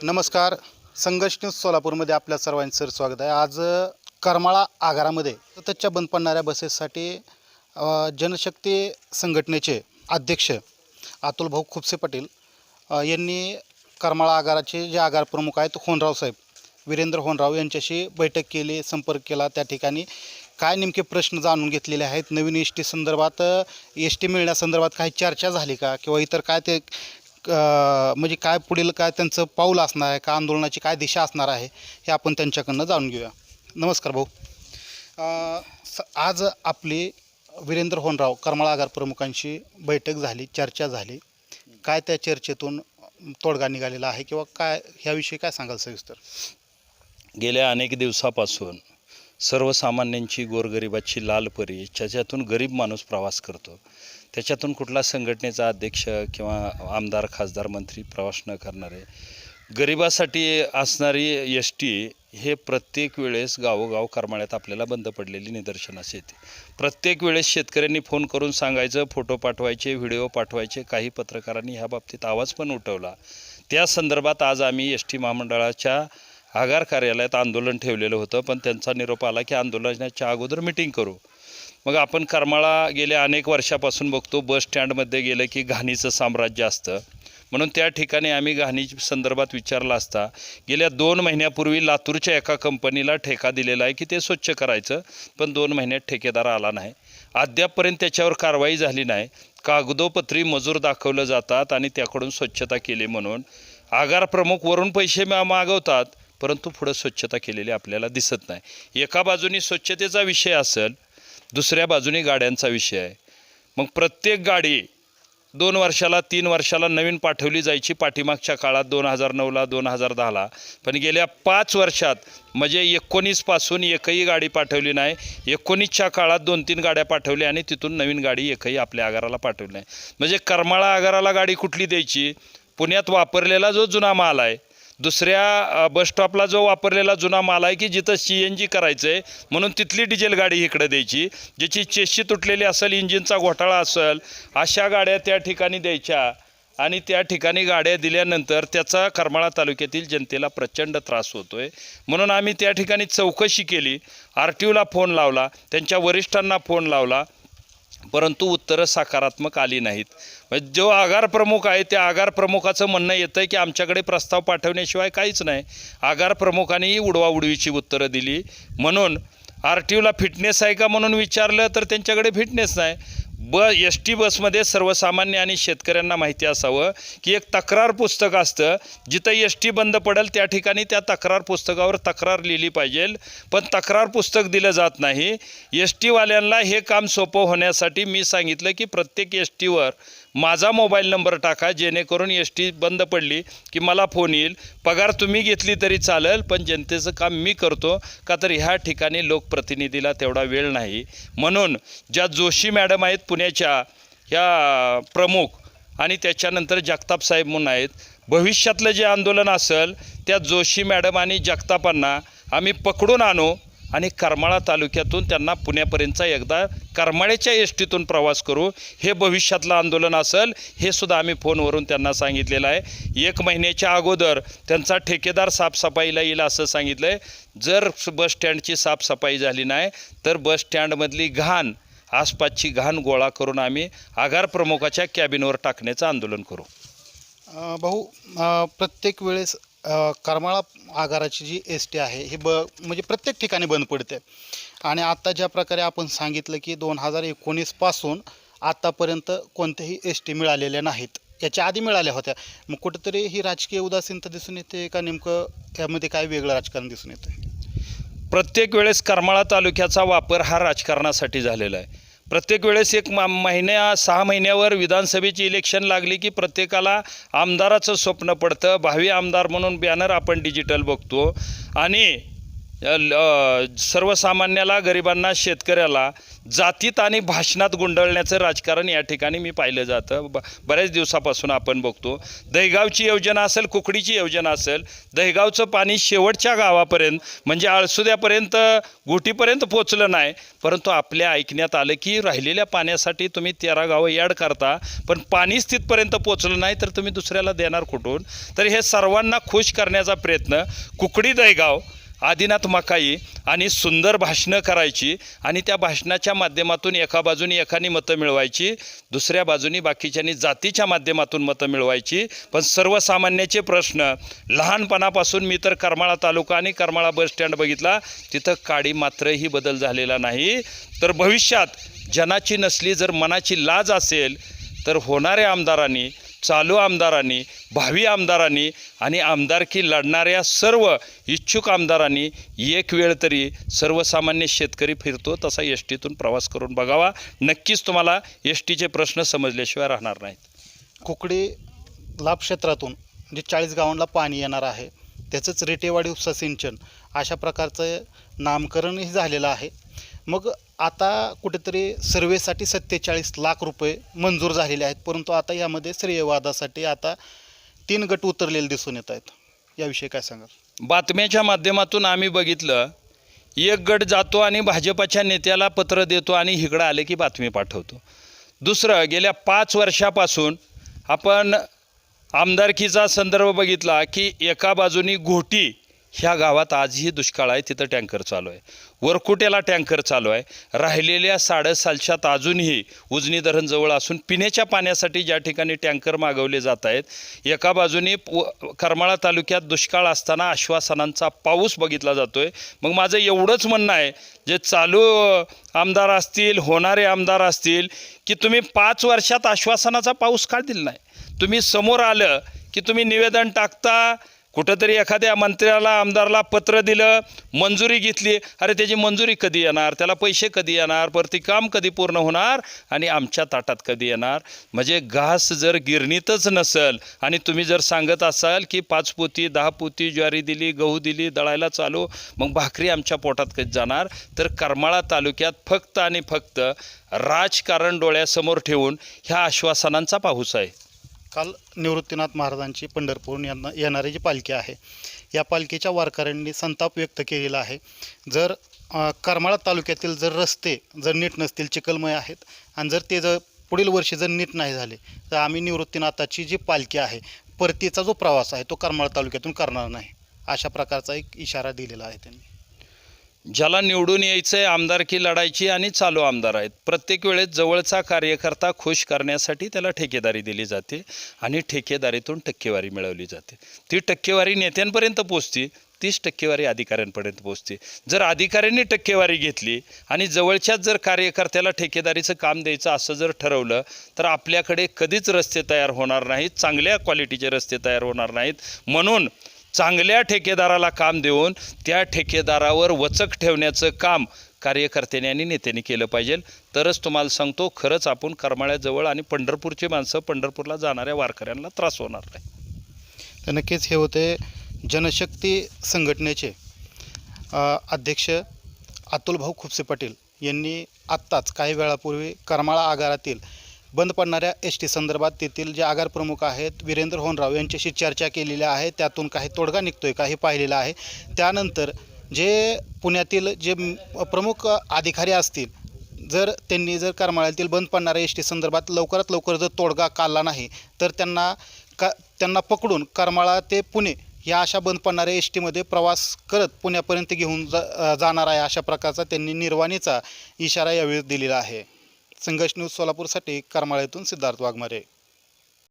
नमस्कार. संघर्ष न्यूज सोलापूरमध्ये आपल्या सर्वांचं सर स्वागत आहे. आज करमाळा आगारामध्ये सततच्या बंद पडणाऱ्या बसेससाठी जनशक्ती संघटनेचे अध्यक्ष अतुल भाऊ खुपसे पाटील यांनी करमाळा आगाराचे जे आगार प्रमुख आहेत होनराव साहेब वीरेंद्र होनराव यांच्याशी बैठक केली संपर्क केला. त्या ठिकाणी काय नेमके प्रश्न जाणून घेतलेले आहेत? नवीन एस टी संदर्भात एस टी मिळण्यासंदर्भात काही चर्चा झाली का? किंवा इतर काय ते म्हणजे काय पुढील काय त्यांचं पाऊल असणार आहे का आंदोलनाची काय दिशा असणार आहे हे आपण त्यांच्याकडनं जाणून घेऊया. नमस्कार भाऊ. स- आज आपली वीरेंद्र होनराव करमाळा आगार प्रमुखांशी बैठक झाली चर्चा झाली. काय त्या चर्चेतून तोडगा निघालेला आहे किंवा काय ह्याविषयी काय सांगाल सविस्तर? गेल्या अनेक दिवसापासून सर्वसामान्यांची गोरगरिबाची लालपरी ज्याच्यातून गरीब माणूस प्रवास करतो त्याच्यातून कुठला संघटनेचा अध्यक्ष किंवा आमदार खासदार मंत्री प्रवास न करणारे गरिबासाठी असणारी एस टी हे प्रत्येक वेळेस गावोगाव करमाळ्यात आपल्याला बंद पडलेली निदर्शनास येते. प्रत्येक वेळेस शेतकऱ्यांनी फोन करून सांगायचं फोटो पाठवायचे व्हिडिओ पाठवायचे काही पत्रकारांनी ह्या बाबतीत आवाज पण उठवला. त्या संदर्भात आज आम्ही एस टी महामंडळाच्या आगार कार्यालयात आंदोलन ठेवलेलं होतं पण त्यांचा निरोप आला की आंदोलनाच्या अगोदर मिटिंग करू. मग आपण करमाळा गेल्या अनेक वर्षापासून बघतो बस स्टँडमध्ये गेलं की घाणीचं साम्राज्य असतं. म्हणून त्या ठिकाणी आम्ही घाणी संदर्भात विचारला असता गेल्या दोन महिन्यापूर्वी लातूरच्या एका कंपनीला ठेका दिलेला आहे की ते स्वच्छ करायचं पण दोन महिन्यात ठेकेदार आला नाही. अद्यापपर्यंत त्याच्यावर कारवाई झाली नाही. कागदोपत्री मजूर दाखवलं जातात आणि त्याकडून स्वच्छता केली म्हणून. आगार प्रमुख वरून पैसे मागवतात परंतु पुढं स्वच्छता केलेली आपल्याला दिसत नाही. एका बाजूनी स्वच्छतेचा विषय असेल दुसऱ्या बाजूने गाड्यांचा विषय आहे. मग प्रत्येक गाडी दोन वर्षाला तीन वर्षाला नवीन पाठवली जायची पाठीमागच्या काळात दोन हजार नऊला दोन हजार दहाला. पण गेल्या पाच वर्षात म्हणजे एकोणीसपासून एकही गाडी पाठवली नाही. एकोणीसच्या काळात दोन तीन गाड्या पाठवल्या आणि तिथून नवीन गाडी एकही आपल्या आगाराला पाठवली नाही. म्हणजे करमाळा आगाराला गाडी कुठली द्यायची? पुण्यात वापरलेला जो जुना माल आहे दुसऱ्या बसस्टॉपला बस स्टॉपला जो वापरलेला जुना माल आहे की जिथं सी एन जी करायचं आहे म्हणून तिथली डिझेल गाडी इकडे द्यायची ज्याची चेशी तुटलेली असेल इंजिनचा घोटाळा असेल अशा गाड्या त्या ठिकाणी द्यायच्या आणि त्या ठिकाणी गाड्या दिल्यानंतर त्याचा करमाळा तालुक्यातील जनतेला प्रचंड त्रास होतो आहे म्हणून आम्ही त्या ठिकाणी चौकशी केली आर टी ओला फोन लावला त्यांच्या वरिष्ठांना फोन लावला परंतु उत्तरं सकारात्मक आली नाहीत. म्हणजे जो आगार प्रमुख आहे त्या आगार प्रमुखाचं म्हणणं येतं आहे की आमच्याकडे प्रस्ताव पाठवण्याशिवाय काहीच नाही. आगार प्रमुखानेही उडवाउडवीची उत्तरं दिली. म्हणून आर टी ओला फिटनेस आहे का म्हणून विचारलं तर त्यांच्याकडे फिटनेस नाही. ब एस टी बसमध्ये सर्वसामान्य आणि शेतकऱ्यांना माहिती असावं की एक तक्रार पुस्तक असतं. जिथं एस टी बंद पडेल त्या ठिकाणी त्या तक्रार पुस्तकावर तक्रार लिहिली पाहिजे. पण तक्रार पुस्तक दिलं जात नाही. एस टीवाल्यांना हे काम सोपं होण्यासाठी मी सांगितलं की प्रत्येक एस टीवर माझा मोबाईल नंबर टाका जेणेकरून एस टी बंद पडली की मला फोन येईल. पगार तुम्ही घेतली तरी चालेल पण जनतेचं काम मी करतो का तर ह्या ठिकाणी लोकप्रतिनिधीला तेवढा वेळ नाही. म्हणून ज्या जोशी मॅडम आहेत पुण्याच्या ह्या प्रमुख आणि त्याच्यानंतर जगताप साहेब म्हणून आहेत भविष्यातलं जे आंदोलन असेल त्या जोशी मॅडम आणि जगतापांना आम्ही पकडून आणू. आणि करमाळा तालुक्यातून त्यांना पुण्यापर्यंतचा एकदा करमाळ्याच्या एस टीतून प्रवास करू. हे भविष्यातलं आंदोलन असेल हे सुद्धा आम्ही फोनवरून त्यांना सांगितलेलं आहे. एक महिन्याच्या अगोदर त्यांचा ठेकेदार साफसफाईला येईल असं सांगितलं आहे जर बस स्टँडची साफसफाई झाली नाही तर बस स्टँडमधली घाण आसपासची घाण गोळा करून आम्ही आगार प्रमुखाच्या कॅबिनवर टाकण्याचं आंदोलन करू. भाऊ प्रत्येक वेळेस करमाळा आगाराची जी एस टी आहे ही ब म्हणजे प्रत्येक ठिकाणी बंद पडते. आणि आत्ता ज्या प्रकारे आपण सांगितलं की दोन हजार एकोणीसपासून आत्तापर्यंत कोणत्याही एस टी मिळालेल्या नाहीत. याच्या आधी मिळाल्या होत्या. मग कुठेतरी ही राजकीय उदासीनता दिसून येते का नेमकं यामध्ये काय वेगळं राजकारण दिसून येतं प्रत्येक वेळेस करमाळा तालुक्याचा वापर हा राजकारणासाठी झालेला आहे. प्रत्येक वेळेस एक मा महिन्या सहा महिन्यावर विधानसभेची इलेक्शन लागली की प्रत्येकाला आमदाराचं स्वप्न पडतं. भावी आमदार म्हणून बॅनर आपण डिजिटल बघतो. आणि सर्वसामान्याला गरिबांना शेतकऱ्याला जातीत आणि भाषणात गुंडळण्याचं राजकारण या ठिकाणी मी पाहिलं जातं. ब बऱ्याच दिवसापासून आपण बघतो. दहीगावची योजना असेल कुकडीची योजना असेल दहीगावचं पाणी शेवटच्या गावापर्यंत म्हणजे आळसुद्यापर्यंत गुटीपर्यंत पोचलं नाही परंतु आपल्या ऐकण्यात आलं की राहिलेल्या पाण्यासाठी तुम्ही तेरा गावं याड करता पण पाणीच तिथपर्यंत पोचलं नाही तर तुम्ही दुसऱ्याला देणार कुठून? तर हे सर्वांना खुश करण्याचा प्रयत्न. कुकडी दहीगाव आदिनाथ मकाई आणि सुंदर भाषणं करायची आणि त्या भाषणाच्या माध्यमातून एका बाजूनी एकानी मतं मिळवायची दुसऱ्या बाजूनी बाकीच्यांनी जातीच्या माध्यमातून मतं मिळवायची. पण सर्वसामान्याचे प्रश्न लहानपणापासून मी तर करमाळा तालुका आणि करमाळा बस स्टँड बघितला तिथं काडी मात्रही बदल झालेला नाही. तर भविष्यात जनाची नसली जर मनाची लाज असेल तर होणाऱ्या आमदारांनी चालू आमदारांनी भावी आमदारांनी आणि आमदारकी लढणाऱ्या सर्व इच्छुक आमदारांनी एक वेळ तरी सर्वसामान्य शेतकरी फिरतो तसा एस टीतून प्रवास करून बघावा. नक्कीच तुम्हाला एस टीचे प्रश्न समजल्याशिवाय राहणार नाहीत. कुकडी लाभ क्षेत्रातून जे चाळीस गावांना पाणी येणार आहे त्याचंच रेटेवाडी उपसा सिंचन अशा प्रकारचं नामकरणही झालेलं आहे. मग आता कुठेतरी सर्वेसाठी सत्तेचाळीस लाख रुपये मंजूर झालेले आहेत परंतु आता यामध्ये श्रेयवादासाठी आता तीन गट उतरलेले दिसून येत आहेत. याविषयी काय सांगाल? बातम्याच्या माध्यमातून आम्ही बघितलं एक गट जातो आणि भाजपाच्या नेत्याला पत्र देतो आणि इकडं आले की बातमी पाठवतो. दुसरं गेल्या पाच वर्षापासून आपण आमदारकीचा संदर्भ बघितला की एका बाजूनी घोटी ह्या गावात आजही दुष्काळ आहे तिथं टँकर चालू आहे. वरकुटेला टँकर चालू आहे. राहिलेल्या साडेसालशात अजूनही उजनी धरणजवळ असून पिण्याच्या पाण्यासाठी ज्या ठिकाणी टँकर मागवले जात आहेत एका बाजूने व- करमाळा तालुक्यात दुष्काळ असताना आश्वासनांचा पाऊस बघितला जातोय. मग माझं एवढंच म्हणणं आहे जे चालू आमदार असतील होणारे आमदार असतील की तुम्ही पाच वर्षात आश्वासनाचा पाऊस का दिला नाही. तुम्ही समोर आलं की तुम्ही निवेदन टाकता कुठंतरी एखाद्या मंत्र्याला आमदारला पत्र दिलं मंजुरी घेतली अरे त्याची मंजुरी कधी येणार? त्याला पैसे कधी येणार? परती काम कधी पूर्ण होणार? आणि आमच्या ताटात कधी येणार? म्हणजे घास जर गिरणीतच नसेल आणि तुम्ही जर सांगत असाल की पाच पोती दहा पोती ज्वारी दिली गहू दिली दळायला चालू मग भाकरी आमच्या पोटात कधी जाणार? तर करमाळा तालुक्यात फक्त आणि फक्त राजकारण डोळ्यासमोर ठेवून ह्या आश्वासनांचा पाऊस आहे. काल निवृत्तीनाथ महाराजांची पंढरपूर यांना येणारी जी पालखी आहे या पालखीच्या वारकऱ्यांनी संताप व्यक्त केलेला आहे. जर करमाळा तालुक्यातील जर रस्ते जर नीट नसतील चिखलमय आहेत आणि जर ते जर पुढील वर्षी जर नीट नाही झाले तर आम्ही निवृत्तीनाथाची जी पालखी आहे परतीचा जो प्रवास आहे तो करमाळा तालुक्यातून करणार नाही अशा प्रकारचा एक इशारा दिलेला आहे त्यांनी. ज्याला निवडून यायचं आहे आमदारकी लढायची आणि चालू आमदार आहेत. प्रत्येक वेळेस जवळचा कार्यकर्ता खुश करण्यासाठी त्याला ठेकेदारी दिली जाते आणि ठेकेदारीतून टक्केवारी मिळवली जाते. ती टक्केवारी नेत्यांपर्यंत पोचते तीस टक्केवारी अधिकाऱ्यांपर्यंत पोचते जर अधिकाऱ्यांनी टक्केवारी घेतली आणि जवळच्याच जर कार्यकर्त्याला ठेकेदारीचं काम द्यायचं असं जर ठरवलं तर आपल्याकडे कधीच रस्ते तयार होणार नाहीत चांगल्या क्वालिटीचे रस्ते तयार होणार नाहीत. म्हणून चांगल्या ठेकेदाराला काम देऊन त्या ठेकेदारावर वचक ठेवण्याचं काम कार्यकर्त्यांनी आणि नेत्यांनी केलं पाहिजे. तरच तुम्हाला सांगतो खरंच आपण करमाळ्याजवळ आणि पंढरपूरची माणसं पंढरपूरला जाणाऱ्या वारकऱ्यांना त्रास होणार नाही. तर नक्कीच हे होते जनशक्ती संघटनेचे अध्यक्ष अतुलभाऊ खुपसे पाटील यांनी आत्ताच काही वेळापूर्वी करमाळा आगारातील बंद पडणाऱ्या एस टी संदर्भात तेथील जे आगार प्रमुख आहेत वीरेंद्र होनराव यांच्याशी चर्चा केलेली आहे. त्यातून काही तोडगा निघतोय काही पाहिलेलं आहे. त्यानंतर जे पुण्यातील जे प्रमुख अधिकारी असतील जर त्यांनी जर करमाळ्यातील बंद पडणाऱ्या एस टी संदर्भात लवकरात लवकर जर तोडगा काढला नाही तर त्यांना का त्यांना पकडून करमाळा ते पुणे या अशा बंद पडणाऱ्या एस टीमध्ये प्रवास करत पुण्यापर्यंत घेऊन जा जाणार आहे अशा प्रकारचा त्यांनी निर्वाणीचा इशारा यावेळी दिलेला आहे. संघर्ष न्यूज सोलापूरसाठी करमाळ्यातून सिद्धार्थ वाघमारे.